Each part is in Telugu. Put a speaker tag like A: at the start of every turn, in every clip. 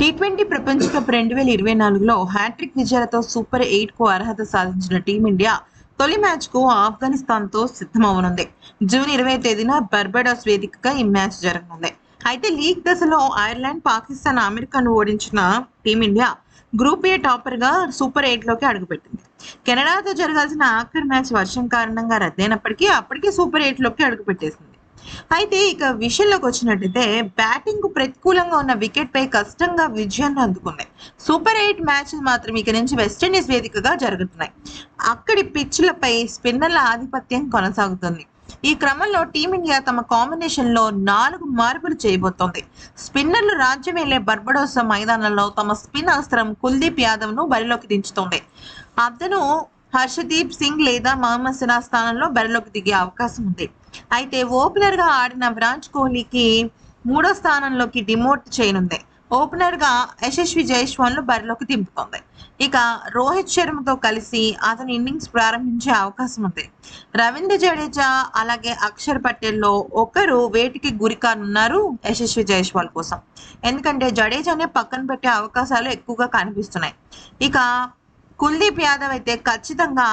A: టీ ట్వంటీ ప్రపంచ కప్ రెండు వేల ఇరవై నాలుగులో హ్యాట్రిక్ విజయాలతో సూపర్ ఎయిట్కు అర్హత సాధించిన టీమిండియా తొలి మ్యాచ్కు ఆఫ్ఘనిస్తాన్తో సిద్ధమవనుంది. జూన్ ఇరవై తేదీన బర్బడాస్ వేదికగా ఈ మ్యాచ్ జరగనుంది. అయితే లీగ్ దశలో ఐర్లాండ్ పాకిస్తాన్ అమెరికాను ఓడించిన టీమిండియా గ్రూప్ ఏ టాపర్గా సూపర్ ఎయిట్లోకి అడుగుపెట్టింది. కెనడాతో జరగాల్సిన ఆఖరి మ్యాచ్ వర్షం కారణంగా రద్దయినప్పటికీ అప్పటికే సూపర్ ఎయిట్లోకి అడుగుపెట్టేసింది. అయితే ఇక విషయంలోకి వచ్చినట్టయితే బ్యాటింగ్కు ప్రతికూలంగా ఉన్న వికెట్ పై కష్టంగా విజయాన్ని అందుకుంది. సూపర్ ఎయిట్ మ్యాచ్ మాత్రం ఇక నుంచి వెస్టిండీస్ వేదికగా జరుగుతున్నాయి. అక్కడి పిచ్లపై స్పిన్నర్ల ఆధిపత్యం కొనసాగుతుంది. ఈ క్రమంలో టీమిండియా తమ కాంబినేషన్లో నాలుగు మార్పులు చేయబోతోంది. స్పిన్నర్లు రాజ్యం వెళ్ళే బర్బడోస మైదానంలో తమ స్పిన్ అస్త్రం కుల్దీప్ యాదవ్ను బరిలోకి దించుతోంది. అతను హర్షదీప్ సింగ్ లేదా మహమ్మద్ సిరాజ్ స్థానంలో బరిలోకి దిగే అవకాశం ఉంది. అయితే ఓపెనర్గా ఆడిన విరాట్ కోహ్లీకి మూడో స్థానంలోకి డిమోట్ చేయనుంది. ఓపెనర్గా యశస్వి జైస్వాల్ బరిలోకి దింపుతోంది. ఇక రోహిత్ శర్మతో కలిసి అతని ఇన్నింగ్స్ ప్రారంభించే అవకాశం ఉంది. రవీంద్ర జడేజా అలాగే అక్షర్ పటేల్లో ఒకరు వేటికి గురి కానున్నారు యశస్వి జైస్వాల్ కోసం. ఎందుకంటే జడేజానే పక్కన పెట్టే అవకాశాలు ఎక్కువగా కనిపిస్తున్నాయి. ఇక కుల్దీప్ యాదవ్ అయితే ఖచ్చితంగా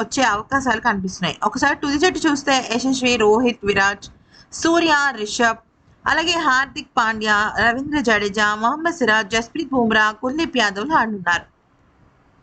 A: వచ్చే అవకాశాలు కనిపిస్తున్నాయి. ఒకసారి తుది జట్టు చూస్తే యశస్వి రోహిత్ విరాట్ సూర్య రిషబ్ అలాగే హార్దిక్ పాండ్యా రవీంద్ర జడేజా మొహమ్మద్ సిరాజ్ జస్ప్రీత్ బుమ్రా కుల్దీప్ యాదవ్లు ఆడుతున్నారు